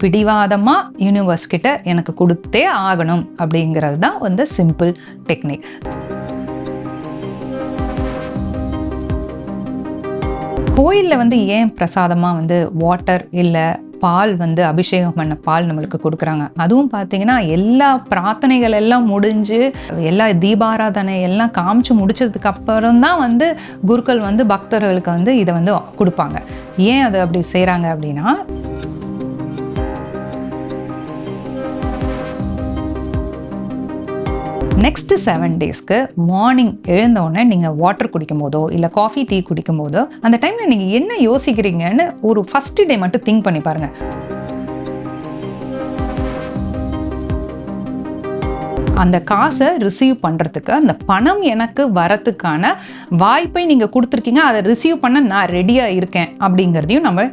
பிடிவாதமாக யூனிவர்ஸ் கிட்ட எனக்கு கொடுத்தே ஆகணும் அப்படிங்கிறது தான் வந்து சிம்பிள் டெக்னிக் கோயிலில் வந்து ஏன் பிரசாதமாக வந்து வாட்டர் இல்லை பால் வந்து அபிஷேகம் பண்ண பால் நம்மளுக்கு கொடுக்குறாங்க? அதுவும் பார்த்தீங்கன்னா எல்லா பிரார்த்தனைகள் எல்லாம் முடிஞ்சு எல்லா தீபாராதனை எல்லாம் காமிச்சு முடிச்சதுக்கு அப்புறம் தான் வந்து குருக்கள் வந்து பக்தர்களுக்கு வந்து இதை வந்து கொடுப்பாங்க. ஏன் அதை அப்படி செய்கிறாங்க அப்படின்னா நெக்ஸ்ட் செவன் டேஸ்க்கு மார்னிங் எழுந்த உடனே நீங்கள் வாட்டர் குடிக்கும் போதோ இல்லை காஃபி டீ குடிக்கும் போதோ அந்த டைமில் நீங்கள் என்ன யோசிக்கிறீங்கன்னு ஒரு ஃபஸ்ட் டே மட்டும் திங்க் பண்ணி பாருங்க. அந்த காசை ரிசீவ் பண்ணுறதுக்கு அந்த பணம் எனக்கு வரத்துக்கான வாய்ப்பை நீங்கள் கொடுத்துருக்கீங்க. அதை ரிசீவ் பண்ண நான் ரெடியாக இருக்கேன் அப்படிங்கிறதையும் நம்ம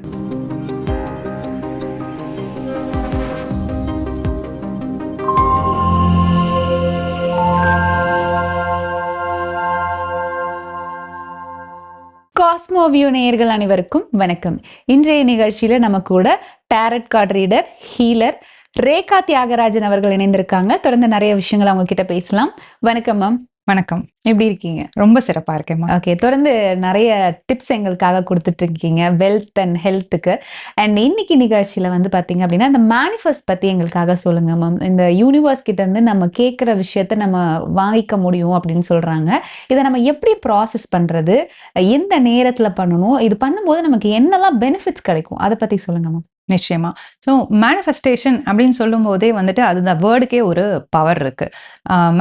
காஸ்மோவியூ நேயர்கள் அனைவருக்கும் வணக்கம். இன்றைய நிகழ்ச்சியில நம்ம கூட tarot card reader healer Rekha Thiagarajan அவர்கள் இணைந்திருக்காங்க. தொடர்ந்து நிறைய விஷயங்கள் அவங்க கிட்ட பேசலாம். வணக்கம் மேம் வணக்கம். எப்படி இருக்கீங்க? ரொம்ப சிறப்பாக இருக்கேம்மா. ஓகே தொடர்ந்து நிறைய டிப்ஸ் எங்களுக்காக கொடுத்துட்டு இருக்கீங்க வெல்த் அண்ட் ஹெல்த்துக்கு அண்ட் இன்னைக்கு நிகழ்ச்சியில வந்து பாத்தீங்க அப்படின்னா இந்த மேனிஃபெஸ்ட் பத்தி எங்களுக்காக சொல்லுங்க மேம் இந்த யூனிவர்ஸ் கிட்ட இருந்து நம்ம கேட்குற விஷயத்த நம்ம வாங்கிக்க முடியும் அப்படின்னு சொல்றாங்க. இதை நம்ம எப்படி ப்ராசஸ் பண்றது? எந்த நேரத்துல பண்ணணும்? இது பண்ணும்போது நமக்கு என்னெல்லாம் பெனிஃபிட்ஸ் கிடைக்கும்? அதை பத்தி சொல்லுங்க மேம் நிச்சயமா. ஸோ மேனிஃபெஸ்டேஷன் அப்படின்னு சொல்லும் போதே வந்துட்டு அது இந்த வேர்டுக்கே ஒரு பவர் இருக்கு.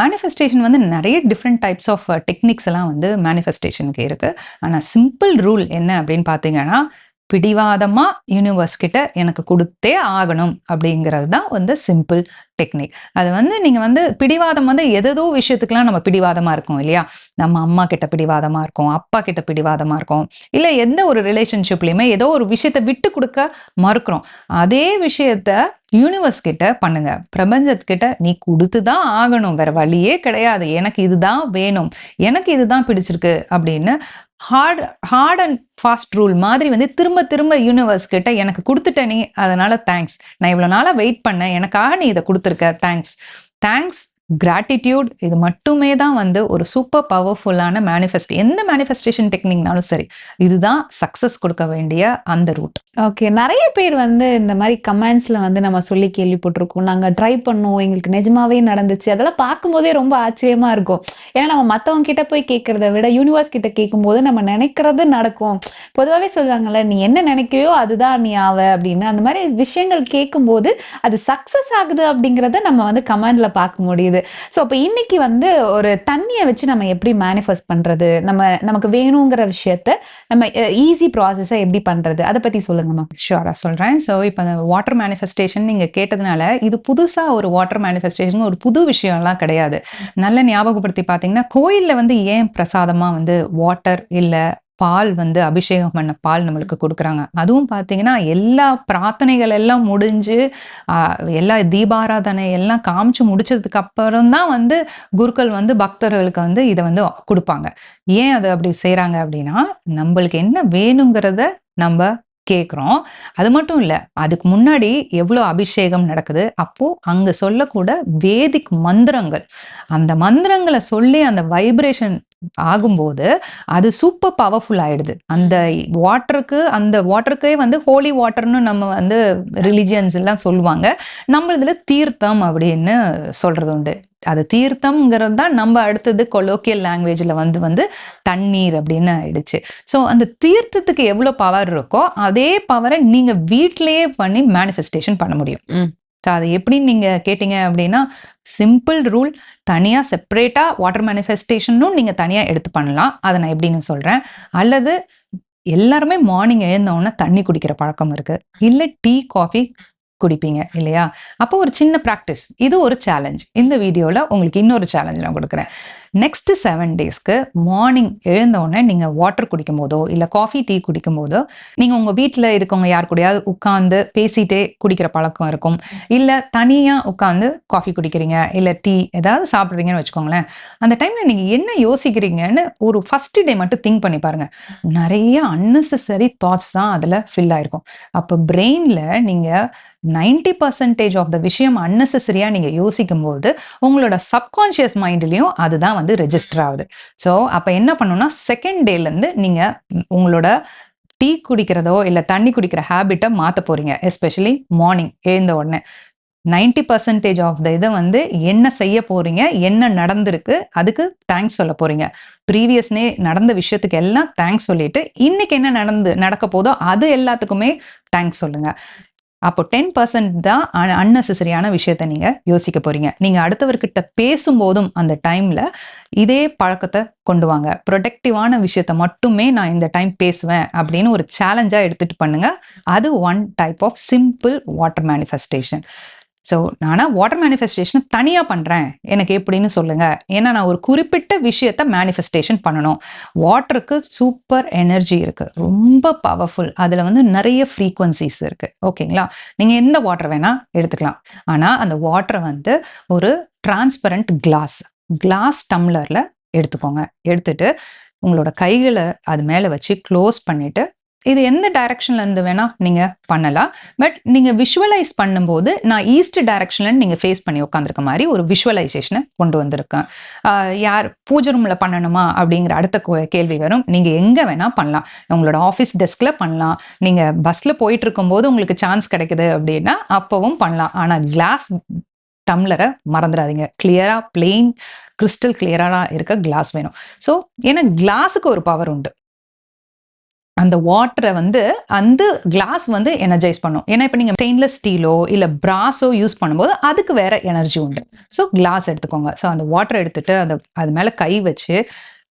மேனிஃபெஸ்டேஷன் வந்து நிறைய டிஃப்ரெண்ட் டைப்ஸ் ஆஃப் டெக்னிக்ஸ் எல்லாம் வந்து மேனிஃபெஸ்டேஷனுக்கு இருக்கு. ஆனால் சிம்பிள் ரூல் என்ன அப்படின்னு பார்த்தீங்கன்னா பிடிவாதமா யூனிவர்ஸ் கிட்ட எனக்கு கொடுத்தே ஆகணும் அப்படிங்கிறது தான் வந்து சிம்பிள் டெக்னிக் அது வந்து நீங்க வந்து பிடிவாதம் வந்து எதோ விஷயத்துக்குலாம் நம்ம பிடிவாதமா இருக்கும் இல்லையா? நம்ம அம்மா கிட்ட பிடிவாதமா இருக்கும் அப்பா கிட்ட பிடிவாதமா இருக்கும் இல்ல எந்த ஒரு ரிலேஷன்ஷிப்லயுமே ஏதோ ஒரு விஷயத்த விட்டு கொடுக்க மறுக்கிறோம். அதே விஷயத்த யூனிவர்ஸ் கிட்ட பண்ணுங்க. பிரபஞ்சத்துக்கிட்ட நீ கொடுத்து தான் ஆகணும். வேற வழியே கிடையாது. எனக்கு இதுதான் வேணும். எனக்கு இதுதான் பிடிச்சிருக்கு அப்படின்னு hard hard and fast rule மாதிரி வந்து திரும்ப திரும்ப யூனிவர்ஸ் கிட்ட எனக்கு கொடுத்துட்ட நீ அதனால தேங்க்ஸ் நான் இவ்வளோ நாளாக வெயிட் பண்ணேன். எனக்காக நீ இதை கொடுத்துருக்க. தேங்க்ஸ் தேங்க்ஸ் கிராட்டிடியூட் இது மட்டுமே தான் வந்து ஒரு சூப்பர் பவர்ஃபுல்லான மேனிஃபெஸ்ட் எந்த மேனிஃபெஸ்டேஷன் டெக்னிக்னாலும் சரி இதுதான் சக்ஸஸ் கொடுக்க வேண்டிய அந்த ரூட் ஓகே நிறைய பேர் வந்து இந்த மாதிரி கமெண்ட்ஸ்ல வந்து நம்ம சொல்லி கேள்விப்பட்டிருக்கோம். நாங்க ட்ரை பண்ணோம் எங்களுக்கு நிஜமாவே நடந்துச்சு. அதெல்லாம் பார்க்கும்போதே ரொம்ப ஆச்சரியமா இருக்கும். ஏன்னா நம்ம மத்தவங்க கிட்ட போய் கேட்கறத விட யூனிவர்ஸ் கிட்ட கேட்கும்போது நம்ம நினைக்கிறது நடக்கும். பொதுவாகவே சொல்லுவாங்கல்ல நீ என்ன நினைக்கிறியோ அதுதான் நீ ஆவ அப்படின்னு. அந்த மாதிரி விஷயங்கள் கேட்கும்போது அது சக்சஸ் ஆகுது அப்படிங்கிறத நம்ம வந்து கமெண்ட்ல பார்க்க முடியுது. ஸோ அப்போ இன்னைக்கு வந்து ஒரு தண்ணியை வச்சு நம்ம எப்படி மேனிஃபெஸ்ட் பண்றது? நம்ம நமக்கு வேணுங்கிற விஷயத்த நம்ம ஈஸி ப்ராசஸை எப்படி பண்றது? அதை பத்தி சொல்லுங்க. சொல்லுங்கம்மா ஷுவராக சொல்கிறேன் ஸோ இப்போ அந்த வாட்டர் மேனிஃபெஸ்டேஷன் நீங்கள் கேட்டதுனால இது புதுசாக ஒரு வாட்டர் மேனிஃபெஸ்டேஷன் ஒரு புது விஷயம்லாம் கிடையாது. நல்ல ஞாபகப்படுத்தி பார்த்தீங்கன்னா கோயிலில் வந்து ஏன் பிரசாதமாக வந்து வாட்டர் இல்லை பால் வந்து அபிஷேகம் பண்ண பால் நம்மளுக்கு கொடுக்குறாங்க? அதுவும் பார்த்தீங்கன்னா எல்லா பிரார்த்தனைகள் எல்லாம் முடிஞ்சு ஆஹ், எல்லா தீபாராதனை எல்லாம் காமிச்சு முடிச்சதுக்கு அப்புறம் தான் வந்து குருக்கள் வந்து பக்தர்களுக்கு வந்து இதை வந்து கொடுப்பாங்க. ஏன் அது அப்படி செய்கிறாங்க அப்படின்னா நம்மளுக்கு என்ன வேணுங்கிறத நம்ம கேட்குறோம் அது மட்டும் இல்லை அதுக்கு முன்னாடி எவ்வளோ அபிஷேகம் நடக்குது அப்போது அங்கே சொல்லக்கூட வேதிக் மந்திரங்கள். அந்த மந்திரங்களை சொல்லி அந்த வைப்ரேஷன் ஆகும்போது அது சூப்பர் பவர்ஃபுல் ஆயிடுது. அந்த வாட்டருக்கு அந்த வாட்டருக்கே வந்து ஹோலி வாட்டர்னு நம்ம வந்து ரிலிஜியன்ஸ் எல்லாம் சொல்லுவாங்க. நம்ம இதுல தீர்த்தம் அப்படின்னு சொல்றது உண்டு. அது தீர்த்தம்ங்கிறது தான் நம்ம அடுத்தது கொலோக்கியல் லாங்குவேஜில் வந்து வந்து தண்ணீர் அப்படின்னு ஆயிடுச்சு. ஸோ அந்த தீர்த்தத்துக்கு எவ்வளோ பவர் இருக்கோ அதே பவரை நீங்கள் வீட்டிலேயே பண்ணி மேனிஃபெஸ்டேஷன் பண்ண முடியும். ஸோ அது எப்படி நீங்கள் கேட்டிங்க அப்படின்னா சிம்பிள் ரூல் தனியாக செப்பரேட்டாக வாட்டர் மேனிஃபெஸ்டேஷனும் நீங்கள் தனியாக எடுத்து பண்ணலாம். அதை நான் எப்படின்னு சொல்கிறேன் அல்லது எல்லாருமே மார்னிங் எழுந்த உடனே தண்ணி குடிக்கிற பழக்கம் இருக்கு. இல்லை டீ காஃபி குடிப்பீங்க இல்லையா? அப்போ ஒரு சின்ன ப்ராக்டிஸ் இது ஒரு சேலஞ்ச் இந்த வீடியோவில் உங்களுக்கு இன்னொரு சேலஞ்ச் நான் கொடுக்குறேன். நெக்ஸ்ட் செவன் டேஸ்க்கு மார்னிங் எழுந்த உடனே நீங்க வாட்டர் குடிக்கும் போதோ இல்ல காஃபி டீ குடிக்கும் போதோ நீங்க உங்க வீட்டில் இருக்கவங்க யார் கூடயாவது உட்கார்ந்து பேசிட்டே குடிக்கிற பழக்கம் இருக்கும். இல்ல தனியா உட்கார்ந்து காஃபி குடிக்கிறீங்க இல்ல டீ ஏதாவது சாப்பிடுறீங்கன்னு வச்சுக்கோங்களேன் அந்த டைம்ல நீங்க என்ன யோசிக்கிறீங்கன்னு ஒரு ஃபர்ஸ்ட் டே மட்டும் திங்க் பண்ணி பாருங்க. நிறைய அன்னெசரி தாட்ஸ் தான் அதுல ஃபில் ஆயிருக்கும். அப்போ பிரெயின்ல நீங்க நைன்டி பர்சன்டேஜ் ஆஃப் த விஷயம் அன்னெசரியா நீங்க யோசிக்கும் போது உங்களோட சப்கான்ஷியஸ் மைண்ட்லயும் அதுதான் அது ரெஜிஸ்டர் ஆகுது. ஸோ அப்ப என்ன பண்ணுன்னா செகண்ட் டேல இருந்து நீங்க உங்களோட டீ குடிக்கிறதோ இல்லை தண்ணி குடிக்கிற ஹேபிட்டை மாற்ற போறீங்க. எஸ்பெஷலி மார்னிங் எழுந்த உடனே. நைன்டி பர்சன்டேஜ் ஆஃப் த இதை வந்து என்ன செய்ய போறீங்க என்ன நடந்திருக்கு அதுக்கு தேங்க்ஸ் சொல்ல போறீங்க. ப்ரீவியஸ்னே நடந்த விஷயத்துக்கு எல்லாம் தேங்க்ஸ் சொல்லிட்டு இன்னைக்கு என்ன நடந்து நடக்க போதோ அது எல்லாத்துக்குமே தேங்க்ஸ் சொல்லுங்க. அப்போ டென் பர்சன்ட் தான் அன்னெசரியான விஷயத்த நீங்க யோசிக்க போறீங்க. நீங்க அடுத்தவர்கிட்ட பேசும்போதும் அந்த டைம்ல இதே பழக்கத்தை கொண்டு வாங்க. ப்ரொடக்டிவான விஷயத்த மட்டுமே நான் இந்த டைம் பேசுவேன் அப்படின்னு ஒரு சேலஞ்சா எடுத்துட்டு பண்ணுங்க. அது one type of simple water manifestation so நானா வாட்டர் மேனிஃபெஸ்டேஷனை தனியாக பண்ணுறேன் எனக்கு எப்படின்னு சொல்லுங்க. ஏன்னா நான் ஒரு குறிப்பிட்ட விஷயத்த மேனிஃபெஸ்டேஷன் பண்ணணும். வாட்டருக்கு சூப்பர் எனர்ஜி இருக்குது ரொம்ப பவர்ஃபுல் அதில் வந்து நிறைய ஃப்ரீக்வன்சிஸ் இருக்குது ஓகேங்களா நீங்கள் எந்த வாட்டர் வேணால் எடுத்துக்கலாம். ஆனால் அந்த வாட்டரை வந்து ஒரு டிரான்ஸ்பரண்ட் கிளாஸ் கிளாஸ் டம்ளரில் எடுத்துக்கோங்க. எடுத்துட்டு உங்களோட கைகளை அது மேலே வச்சு க்ளோஸ் பண்ணிவிட்டு இது எந்த டைரக்ஷன்ல இருந்து வேணா நீங்க பண்ணலாம். பட் நீங்க விஷுவலைஸ் பண்ணும்போது நான் ஈஸ்ட் டைரக்ஷன்ல நீங்க ஃபேஸ் பண்ணி உட்காந்துருக்க மாதிரி ஒரு விஷுவலைசேஷனை கொண்டு வந்திருக்கேன். யார் பூஜை ரூம்ல பண்ணணுமா அப்படிங்கிற அடுத்த கோ- கேள்வி வரும். நீங்க எங்க வேணா பண்ணலாம். உங்களோட ஆஃபீஸ் டெஸ்க்ல பண்ணலாம். நீங்க பஸ்ல போயிட்டு இருக்கும்போது உங்களுக்கு சான்ஸ் கிடைக்குது அப்படின்னா அப்பவும் பண்ணலாம். ஆனா கிளாஸ் டம்ளரை மறந்துடாதீங்க. கிளியரா பிளெயின் கிறிஸ்டல் கிளியராக இருக்க கிளாஸ் வேணும். ஸோ ஏன்னா கிளாஸுக்கு ஒரு பவர் உண்டு. அந்த வாட்டரை வந்து அந்த கிளாஸ் வந்து எனர்ஜைஸ் பண்ணும். ஏன்னா இப்போ நீங்கள் ஸ்டெயின்லெஸ் ஸ்டீலோ இல்லை பிராஸோ யூஸ் பண்ணும்போது அதுக்கு வேற எனர்ஜி உண்டு. ஸோ கிளாஸ் எடுத்துக்கோங்க. ஸோ அந்த வாட்டர் எடுத்துட்டு அந்த அது மேலே கை வச்சு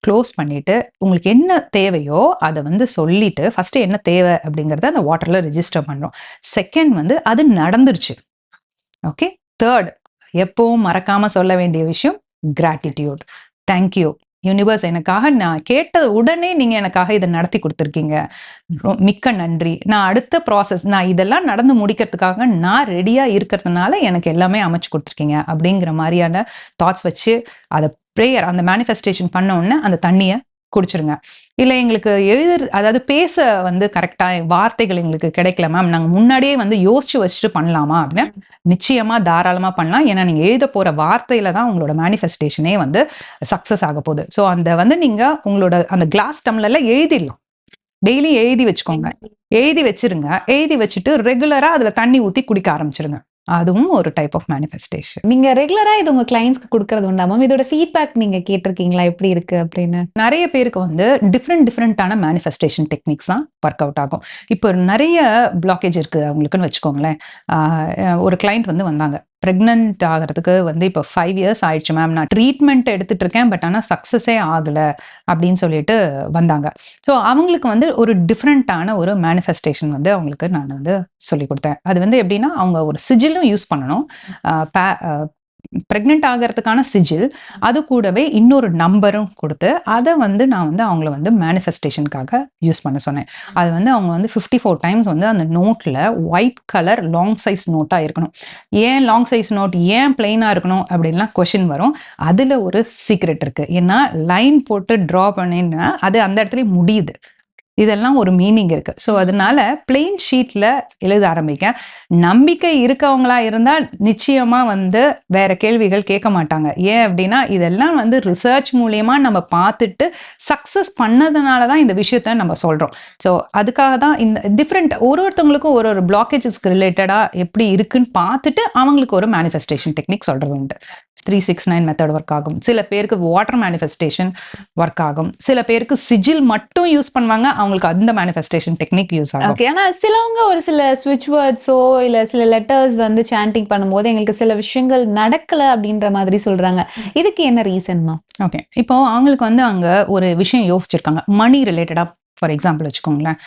க்ளோஸ் பண்ணிட்டு உங்களுக்கு என்ன தேவையோ அதை வந்து சொல்லிட்டு ஃபஸ்ட்டு என்ன தேவை அப்படிங்கிறத அந்த வாட்டரில் ரிஜிஸ்டர் பண்ணுறோம் செகண்ட் வந்து அது நடந்துருச்சு. ஓகே தேர்ட் எப்பவும் மறக்காமல் சொல்ல வேண்டிய விஷயம் கிராட்டிடியூட் தேங்க்யூ யூனிவர்ஸ் எனக்காக நான் கேட்டது உடனே நீங்க எனக்காக இதை நடத்தி கொடுத்துருக்கீங்க. மிக்க நன்றி. நான் அடுத்த ப்ராசஸ் நான் இதெல்லாம் நடந்து முடிக்கிறதுக்காக நான் ரெடியா இருக்கிறதுனால எனக்கு எல்லாமே அமைச்சு கொடுத்துருக்கீங்க. அப்படிங்கிற மாதிரியான தாட்ஸ் வச்சு அதை ப்ரேயர் அந்த மேனிஃபெஸ்டேஷன் பண்ண உடனே அந்த தண்ணியை குடிச்சிருங்க. இல்லை எங்களுக்கு எழுது அதாவது பேச வந்து கரெக்டாக வார்த்தைகள் எங்களுக்கு கிடைக்கல மேம் நாங்கள் முன்னாடியே வந்து யோசிச்சு வச்சுட்டு பண்ணலாமா அப்படின்னு நிச்சயமா தாராளமா பண்ணலாம். ஏன்னா நீங்க எழுத போற வார்த்தையில தான் உங்களோட மேனிஃபெஸ்டேஷனே வந்து சக்சஸ் ஆக போகுது. ஸோ அந்த வந்து நீங்க உங்களோட அந்த கிளாஸ் டம்ளர்ல எழுதிடலாம். டெய்லி எழுதி வச்சுக்கோங்க. எழுதி வச்சிருங்க. எழுதி வச்சுட்டு ரெகுலரா அதுல தண்ணி ஊத்தி குடிக்க ஆரம்பிச்சிருங்க. அதுவும் ஒரு டைப் ஆஃப் மேனிஃபெஸ்டேஷன் நீங்க ரெகுலரா இது உங்க கிளைண்ட்ஸ்க்கு கொடுக்கறது உண்டா மேம் இதோட ஃபீட்பேக் நீங்க கேட்டிருக்கீங்களா? எப்படி இருக்கு அப்படின்னு? நிறைய பேருக்கு வந்து டிஃப்ரெண்ட் டிஃப்ரெண்ட்டான மேனிஃபெஸ்டேஷன் டெக்னிக்ஸ் தான் ஒர்க் அவுட் ஆகும். இப்போ நிறைய பிளாக்கேஜ் இருக்கு அவங்களுக்குன்னு வச்சுக்கோங்களேன். ஒரு கிளைண்ட் வந்து வந்தாங்க. ப்ரெக்னென்ட் ஆகிறதுக்கு வந்து இப்போ ஃபைவ் இயர்ஸ் ஆயிடுச்சு மேம் நான் ட்ரீட்மெண்ட் எடுத்துட்டு இருக்கேன் பட் ஆனால் சக்ஸஸே ஆகலை அப்படின்னு சொல்லிட்டு வந்தாங்க. ஸோ அவங்களுக்கு வந்து ஒரு டிஃப்ரெண்ட்டான ஒரு மேனிஃபெஸ்டேஷன் வந்து அவங்களுக்கு நான் வந்து சொல்லி கொடுத்தேன். அது வந்து எப்படின்னா அவங்க ஒரு சிஜிலும் யூஸ் பண்ணணும். ப்ரெக்னென்ட் ஆகிறதுக்கான சிஜில் அது கூடவே இன்னொரு நம்பரும் கொடுத்து அதை வந்து நான் வந்து அவங்கள வந்து மேனிஃபெஸ்டேஷனுக்காக யூஸ் பண்ண சொன்னேன். அது வந்து அவங்க வந்து ஃபிஃப்டி ஃபோர் டைம்ஸ் வந்து அந்த நோட்டில் ஒயிட் கலர் லாங் சைஸ் நோட்டாக இருக்கணும். ஏன் லாங் சைஸ் நோட் ஏன் பிளெயினாக இருக்கணும்? அப்படின்லாம் கொஷின் வரும். அதில் ஒரு சீக்ரெட் இருக்குது ஏன்னா லைன் போட்டு ட்ரா பண்ணினா அது அந்த இடத்துல முடியுது. இதெல்லாம் ஒரு மீனிங் இருக்கு. ஸோ அதனால பிளெயின் ஷீட்ல எழுத ஆரம்பிக்க நம்பிக்கை இருக்கவங்களா இருந்தா நிச்சயமா வந்து வேற கேள்விகள் கேட்க மாட்டாங்க. ஏன் அப்படின்னா இதெல்லாம் வந்து ரிசர்ச் மூலியமா நம்ம பார்த்துட்டு சக்சஸ் பண்ணதுனால தான் இந்த விஷயத்த நம்ம சொல்றோம். ஸோ அதுக்காக தான் இந்த டிஃப்ரெண்ட் ஒரு ஒருத்தவங்களுக்கும் ஒரு ஒரு பிளாக்கேஜஸ்க்கு ரிலேட்டடா எப்படி இருக்குன்னு பார்த்துட்டு அவங்களுக்கு ஒரு மேனிஃபெஸ்டேஷன் டெக்னிக் சொல்றது உண்டு. Three six nine method work ஆகும். சில பேருக்கு வாட்டர் மேனிஃபெஸ்டேஷன் ஒர்க் ஆகும். சில பேருக்கு சிஜில் மட்டும் யூஸ் பண்ணுவாங்க. அவங்களுக்கு அந்த மேனிஃபெஸ்டேஷன் டெக்னிக் யூஸ் ஆகும். ஓகே ஆனா சிலவங்க ஒரு சில ஸ்விட்ச் வேர்ட்ஸோ இல்ல சில லெட்டர்ஸ் வந்து சாண்டிங் பண்ணும்போது எங்களுக்கு சில விஷயங்கள் நடக்கல அப்படின்ற மாதிரி சொல்றாங்க. இதுக்கு என்ன ரீசன்மா ஓகே இப்போ அவங்களுக்கு வந்து அங்க ஒரு விஷயம் யோசிச்சிருக்காங்க. மணி ரிலேட்டடா ஃபார் எக்ஸாம்பிள் வச்சுக்கோங்களேன்.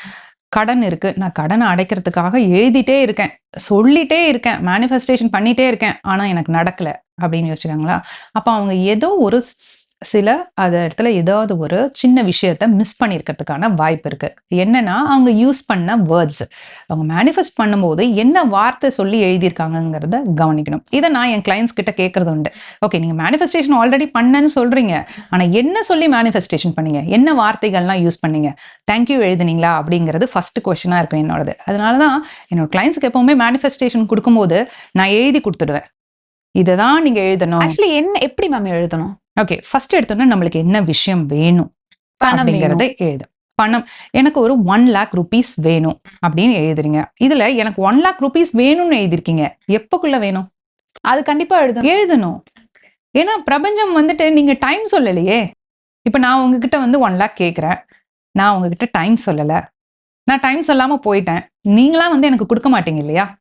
கடன் இருக்கு. நான் கடனை அடைக்கிறதுக்காக எழுதிட்டே இருக்கேன். சொல்லிட்டே இருக்கேன். மேனிஃபெஸ்டேஷன் பண்ணிட்டே இருக்கேன். ஆனா எனக்கு நடக்கல அப்படின்னு யோசிச்சுக்காங்களா அப்போ அவங்க ஏதோ ஒரு சில அந்த இடத்துல ஏதாவது ஒரு சின்ன விஷயத்த மிஸ் பண்ணியிருக்கிறதுக்கான வாய்ப்பு இருக்கு. என்னன்னா அவங்க யூஸ் பண்ண வேர்ட்ஸ் அவங்க மேனிஃபெஸ்ட் பண்ணும்போது என்ன வார்த்தை சொல்லி எழுதியிருக்காங்கங்கிறத கவனிக்கணும். இதை நான் என் கிளைண்ட்ஸ் கிட்ட கேட்கறது உண்டு. ஓகே நீங்க மேனிஃபெஸ்டேஷன் ஆல்ரெடி பண்ணன்னு சொல்றீங்க. ஆனா என்ன சொல்லி மேனிஃபெஸ்டேஷன் பண்ணீங்க? என்ன வார்த்தைகள்லாம் யூஸ் பண்ணீங்க? தேங்க்யூ எழுதுனீங்களா? அப்படிங்கிறது ஃபர்ஸ்ட் கொஸ்டினா இருக்கும் என்னோடது. அதனால தான் என்னோட கிளைண்ட்ஸ்க்கு எப்பவுமே மேனிஃபெஸ்டேஷன் கொடுக்கும்போது நான் எழுதி கொடுத்துடுவேன். இதை தான் நீங்க எழுதணும். ஆக்சுவலி என்ன எப்படி மேம் எழுதணும்? ஓகே ஃபர்ஸ்ட் எடுத்தோன்னா நம்மளுக்கு என்ன விஷயம் வேணும் பணம் அப்படிங்கறத எழுது பணம் எனக்கு ஒரு ஒன் லேக் ருபீஸ் வேணும் அப்படின்னு எழுதுறீங்க. இதுல எனக்கு ஒன் லேக் ருபீஸ் வேணும்னு எழுதிருக்கீங்க. எப்பக்குள்ள வேணும்? அது கண்டிப்பா எழுதணும். எழுதணும். ஏன்னா பிரபஞ்சம் வந்துட்டு நீங்க டைம் சொல்லலையே. இப்ப நான் உங்ககிட்ட வந்து ஒன் லேக் கேக்குறேன். நான் உங்ககிட்ட டைம் சொல்லல. நான் டைம் சொல்லாம போயிட்டேன். நீங்களா வந்து எனக்கு கொடுக்க மாட்டீங்க இல்லையா?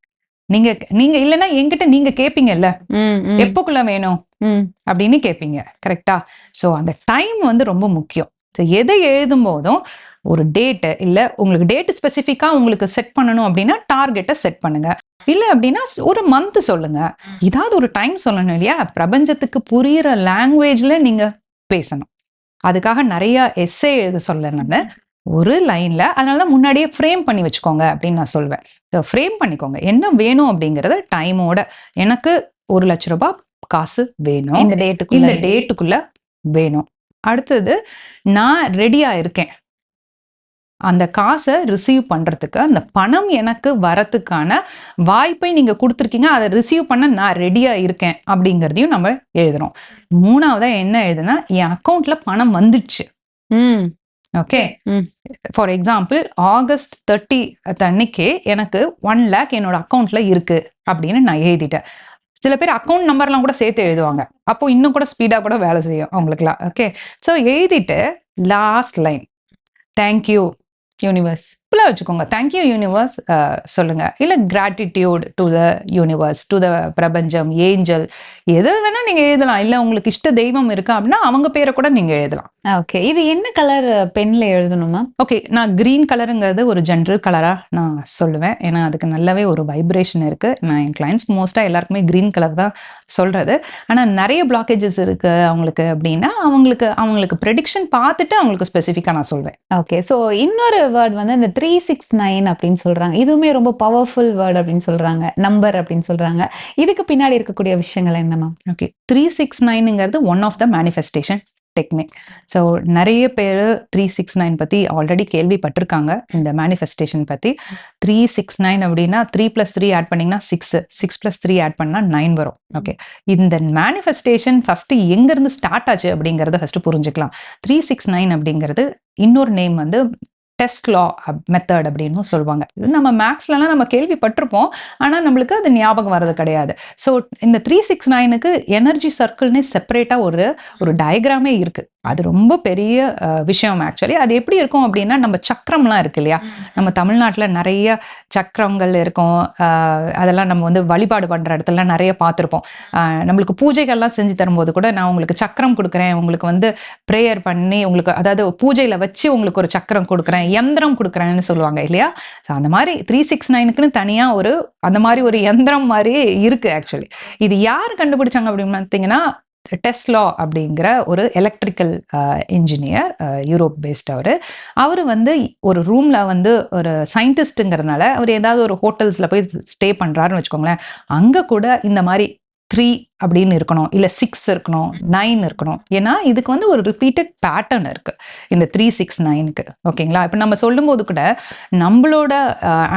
நீங்க நீங்க இல்லைன்னா என்கிட்ட நீங்க கேப்பீங்கல்ல? எப்பக்குள்ள வேணும். அப்படின்னு கேட்பீங்க கரெக்டா ஸோ அந்த டைம் வந்து ரொம்ப முக்கியம். ஸோ எதை எழுதும் போதும் ஒரு டேட்டு இல்லை உங்களுக்கு டேட் ஸ்பெசிஃபிக்காக உங்களுக்கு செட் பண்ணணும் அப்படின்னா டார்கெட்டை செட் பண்ணுங்க. இல்லை அப்படின்னா ஒரு மந்த் சொல்லுங்க. ஏதாவது ஒரு டைம் சொல்லணும் இல்லையா? பிரபஞ்சத்துக்கு புரியிற லாங்குவேஜ்ல நீங்க பேசணும். அதுக்காக நிறைய எஸ்ஸே எழுத சொல்ல நான். ஒரு லைன்ல அதனால தான் முன்னாடியே ஃப்ரேம் பண்ணி வச்சுக்கோங்க அப்படின்னு நான் சொல்வேன். ஃப்ரேம் பண்ணிக்கோங்க. என்ன வேணும் அப்படிங்கறத டைமோட எனக்கு ஒரு லட்ச ரூபாய் காசு வேணும். இந்த டேட்டுக்குள்ள இந்த டேட்டுக்குள்ள வேணும். அடுத்தது நான் ரெடியா இருக்கேன். அந்த காசை ரிசீவ் பண்றதுக்கு அந்த பணம் எனக்கு வரத்துக்கான வாய்ப்பை நீங்க கொடுத்துருக்கீங்க. அதை ரிசீவ் பண்ண நான் ரெடியா இருக்கேன் அப்படிங்கிறதையும் நம்ம எழுதுறோம். மூணாவதா என்ன எழுதுனா என் அக்கௌண்ட்ல பணம் வந்துடுச்சு okay. For example August thirty அன்னைக்கு எனக்கு ஒன் லேக் என்னோட அக்கௌண்ட்ல இருக்கு அப்படின்னு நான் எழுதிட்டேன். சில பேர் அக்கௌண்ட் நம்பர்லாம் கூட சேர்த்து எழுதுவாங்க. அப்போ இன்னும் கூட ஸ்பீடா கூட வேலை செய்யும் அவங்களுக்குலாம் ஓகே ஸோ எழுதிட்டு last line thank you universe சிம்பிளாக வச்சுக்கோங்க. தேங்க்யூ யூனிவர்ஸ் சொல்லுங்க. இல்லை gratitude to the universe to the பிரபஞ்சம் ஏஞ்சல் எது வேணா நீங்க எழுதலாம். இல்லை உங்களுக்கு இஷ்ட தெய்வம் இருக்கா அப்படின்னா அவங்க பேரை கூட நீங்க எழுதலாம். ஓகே இது என்ன கலர் பென்ல எழுதணும் ஓகே நான் கிரீன் கலருங்கிறது ஒரு ஜென்ரல் கலராக நான் சொல்லுவேன். ஏன்னா அதுக்கு நல்லாவே ஒரு வைப்ரேஷன் இருக்கு. நான் என் கிளைண்ட்ஸ் மோஸ்ட்டாக எல்லாருக்குமே கிரீன் கலர் தான் சொல்றது. ஆனால் நிறைய பிளாக்கேஜஸ் இருக்கு அவங்களுக்கு அப்படின்னா அவங்களுக்கு அவங்களுக்கு ப்ரெடிக்ஷன் பார்த்துட்டு அவங்களுக்கு ஸ்பெசிஃபிக்காக நான் சொல்வேன். ஓகே ஸோ இன்னொரு வேர்ட் வந்து இந்த த்ரீ சிக்ஸ் நைன் அப்படின்னு சொல்கிறாங்க இதுவுமே ரொம்ப பவர்ஃபுல் வேர்ட் அப்படின்னு சொல்கிறாங்க நம்பர் அப்படின்னு சொல்றாங்க. இதுக்கு பின்னாடி இருக்கக்கூடிய விஷயங்கள் என்ன ma'am okay three six நைனுங்கிறது one of the manifestation technique so நிறைய பேர் த்ரீ சிக்ஸ் நைன் பற்றி ஆல்ரெடி கேள்விப்பட்டிருக்காங்க. இந்த மேனிஃபெஸ்டேஷன் பற்றி த்ரீ சிக்ஸ் நைன் அப்படின்னா த்ரீ ப்ளஸ் த்ரீ ஆட் பண்ணிங்கன்னா six six plus three add பண்ணால் நைன் வரும். ஓகே இந்த மேனிஃபெஸ்டேஷன் ஃபஸ்ட்டு எங்கேருந்து ஸ்டார்ட் ஆச்சு அப்படிங்கிறத ஃபஸ்ட்டு புரிஞ்சுக்கலாம். த்ரீ சிக்ஸ் நைன் அப்படிங்கிறது இன்னொரு நேம் வந்து டெஸ்ட் லா மெத்தட் அப்படின்னு சொல்லுவாங்க. இது நம்ம மேக்ஸ்லலாம் நம்ம கேள்விப்பட்டிருப்போம். ஆனால் நம்மளுக்கு அது ஞாபகம் வர்றது கிடையாது. ஸோ இந்த த்ரீ சிக்ஸ் நைனுக்கு எனர்ஜி சர்க்கிள்னே செப்பரேட்டாக ஒரு ஒரு டயக்ராமே இருக்கு. அது ரொம்ப பெரிய விஷயம் ஆக்சுவலி அது எப்படி இருக்கும் அப்படின்னா நம்ம சக்கரம்லாம் இருக்கு இல்லையா? நம்ம தமிழ்நாட்டில் நிறைய சக்கரங்கள் இருக்கும். அதெல்லாம் நம்ம வந்து வழிபாடு பண்ணுற இடத்துல நிறைய பார்த்துருப்போம். நம்மளுக்கு பூஜைகள்லாம் செஞ்சு தரும்போது கூட நான் உங்களுக்கு சக்கரம் கொடுக்குறேன். உங்களுக்கு வந்து ப்ரேயர் பண்ணி உங்களுக்கு அதாவது பூஜையில் வச்சு உங்களுக்கு ஒரு சக்கரம் கொடுக்குறேன். எந்திரம் கொடுக்குறேன்னு சொல்லுவாங்க இல்லையா? ஸோ அந்த மாதிரி த்ரீ சிக்ஸ் நைனுக்குன்னு தனியாக ஒரு அந்த மாதிரி ஒரு எந்திரம் மாதிரி இருக்கு ஆக்சுவலி இது யார் கண்டுபிடிச்சாங்க அப்படின்னு பார்த்தீங்கன்னா டெஸ்லா அப்படிங்கிற ஒரு எலக்ட்ரிக்கல் இன்ஜினியர் யூரோப் பேஸ்ட் அவர். அவர் வந்து ஒரு ரூமில் வந்து ஒரு சயின்டிஸ்ட்டுங்கிறதுனால அவர் ஏதாவது ஒரு ஹோட்டல்ஸில் போய் ஸ்டே பண்ணுறாருன்னு வச்சுக்கோங்களேன். அங்கே கூட இந்த மாதிரி த்ரீ அப்படின்னு இருக்கணும். இல்லை சிக்ஸ் இருக்கணும். நைன் இருக்கணும். ஏன்னா இதுக்கு வந்து ஒரு ரிப்பீட்டட் பேட்டர்ன் இருக்குது இந்த த்ரீ சிக்ஸ் நைனுக்கு ஓகேங்களா? இப்போ நம்ம சொல்லும்போது கூட நம்மளோட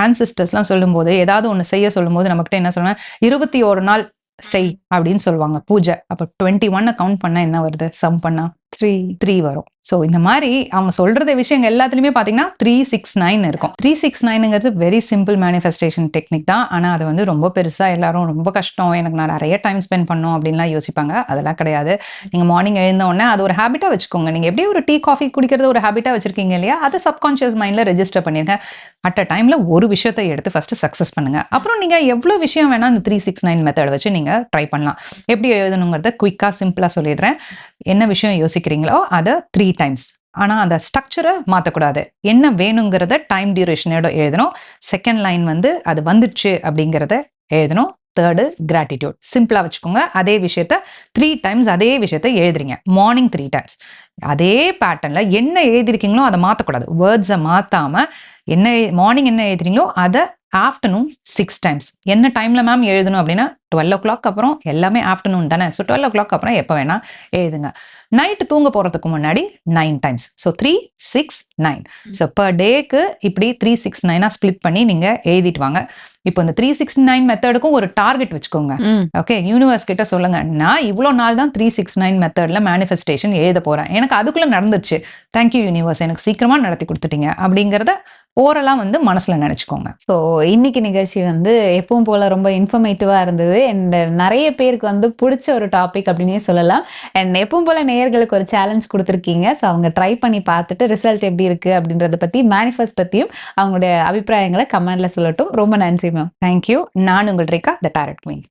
ஆன்சிஸ்டர்ஸ்லாம் சொல்லும்போது ஏதாவது ஒன்று செய்ய சொல்லும்போது நம்மக்கிட்ட என்ன சொல்லணும் இருபத்தி ஒரு நாள் செய் அப்படின்னு சொல்லுவாங்க. பூஜை. அப்போ டுவெண்ட்டி ஒன்னை கவுண்ட் பண்ணா என்ன வருது? சம் பண்ணா த்ரீ த்ரீ வரும். ஸோ இந்த மாதிரி அவங்க சொல்கிறத விஷயங்கள் எல்லாத்துலேயுமே பார்த்தீங்கன்னா த்ரீ சிக்ஸ் நைன் இருக்கும். த்ரீ சிக்ஸ் நைனுங்கிறது வெரி சிம்பிள் மேனிஃபெஸ்டேஷன் டெக்னிக் தான். ஆனால் அது வந்து ரொம்ப பெருசாக எல்லாரும் ரொம்ப கஷ்டம். எனக்கு நான் நிறைய டைம் ஸ்பெண்ட் பண்ணும் அப்படின்லாம் யோசிப்பாங்க. அதெல்லாம் கிடையாது. நீங்கள் மார்னிங் எழுந்த உடனே அது ஒரு ஹேபிட்டாக வச்சுக்கோங்க. நீங்கள் எப்படி ஒரு டீ காஃபி குடிக்கிறது ஒரு ஹேபிட்டாக வச்சிருக்கீங்க இல்லையா? அதை சப்கான்ஷியஸ் மைண்டில் ரெஜிஸ்டர் பண்ணிருங்க. அட் அ டைமில் ஒரு விஷயத்தை எடுத்து ஃபஸ்ட்டு சக்ஸஸ் பண்ணுங்கள் அப்புறம் நீங்கள் எவ்வளோ விஷயம் வேணால் இந்த த்ரீ சிக்ஸ் நைன் மெத்தட் வச்சு நீங்கள் ட்ரை பண்ணலாம். எப்படி எழுதணுங்கிறத குயிக்காக சிம்பிளாக சொல்லிடுறேன். என்ன விஷயம் யோசிக்கிறீங்களோ அதை த்ரீ டைம்ஸ் ஆனால் அந்த ஸ்ட்ரக்சரை மாற்றக்கூடாது என்ன வேணுங்கிறத டைம் டியூரேஷனோட எழுதணும். செகண்ட் லைன் வந்து அது வந்துடுச்சு அப்படிங்கிறத எழுதணும். தேர்டு கிராட்டிடியூட் சிம்பிளா வச்சுக்கோங்க. அதே விஷயத்த த்ரீ டைம்ஸ் அதே விஷயத்த எழுதுறீங்க. மார்னிங் த்ரீ டைம்ஸ் அதே பேட்டர்னில் என்ன எழுதிருக்கீங்களோ அதை மாற்றக்கூடாது வேர்ட்ஸை மாற்றாமல் என்ன மார்னிங் என்ன எழுதுறீங்களோ அதை ஆஃப்டர்நூன் சிக்ஸ் டைம்ஸ் என்ன டைம்ல மேம் எழுதணும் அப்படின்னா டுவெல் ஓ கிளாக் அப்புறம் எல்லாமே ஆஃப்டர்நூன் தானே. ஸோ டுவெல் ஓ கிளாக் அப்புறம் எப்போ வேணா எழுதுங்க. நைட்டு தூங்க போறதுக்கு முன்னாடி nine times so three six nine so per டேக்கு இப்படி த்ரீ சிக்ஸ் நைனா ஸ்ப்ளிட் பண்ணி நீங்க எழுதிட்டு வாங்க. இப்போ இந்த த்ரீ சிக்ஸ் நைன் மெத்தடுக்கும் ஒரு டார்கெட் வச்சுக்கோங்க. ஓகே யூனிவர்ஸ் கிட்ட சொல்லுங்க. நான் இவ்வளோ நாள் தான் த்ரீ சிக்ஸ் நைன் மெத்தட்ல மேனிஃபெஸ்டேஷன் எழுத போறேன். எனக்கு அதுக்குள்ள நடந்துருச்சு. தேங்க்யூ யூனிவர்ஸ் எனக்கு சீக்கிரமா நடத்தி கொடுத்துட்டீங்க அப்படிங்கிறத ஓரெல்லாம் வந்து மனசுல நினைச்சுக்கோங்க. ஸோ இன்னைக்கு நிகழ்ச்சி வந்து எப்பவும் போல ரொம்ப இன்ஃபர்மேட்டிவா இருந்தது. அண்ட் நிறைய பேருக்கு வந்து பிடிச்ச ஒரு டாபிக் அப்படின்னே சொல்லலாம். அண்ட் எப்பவும் போல நேயர்களுக்கு ஒரு சேலஞ்ச் கொடுத்துருக்கீங்க. ஸோ அவங்க ட்ரை பண்ணி பார்த்துட்டு ரிசல்ட் எப்படி இருக்கு அப்படின்றத பத்தி மேனிஃபெஸ்ட் பத்தியும் அவங்களுடைய அபிப்பிராயங்களை கமெண்ட்ல சொல்லட்டும். ரொம்ப நன்றி மேம் தேங்க்யூ நான் உங்கள் ரேகா த பேரட் குயின்